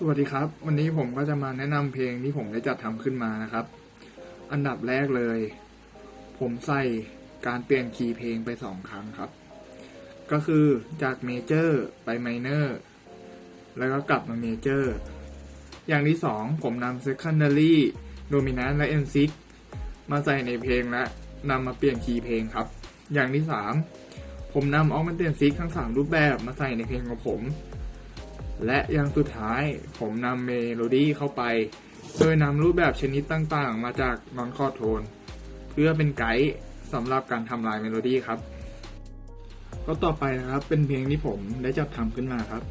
สวัสดีครับ วันนี้ผมก็จะมาแนะนำเพลงที่ผมได้จัดทำขึ้นมานะครับ อันดับแรกเลย ผมใส่การเปลี่ยนคีย์เพลงไปสองครั้งครับ ก็คือจากเมเจอร์ไปไมเนอร์แล้วก็กลับมาเมเจอร์อย่างที่สองผมนำ secondary dominant และ n 6มาใส่ในเพลงและนำมาเปลี่ยนคีย์เพลงครับ อย่างที่สามผมนำ augmented six ทั้งสามรูปแบบมาใส่ในเพลงของผม และอย่างสุดท้ายผมนำเมโลดี้เข้าไป โดยนำรูปแบบชนิดต่างๆ มาจากนอนคอร์โทน เพื่อเป็นไกด์สำหรับการทำลายเมโลดี้ครับ ก็ต่อไปนะครับเป็นเพลงที่ผมได้จัดทำขึ้นมาครับ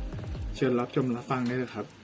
เชิญรับชมรับฟังได้เลยครับ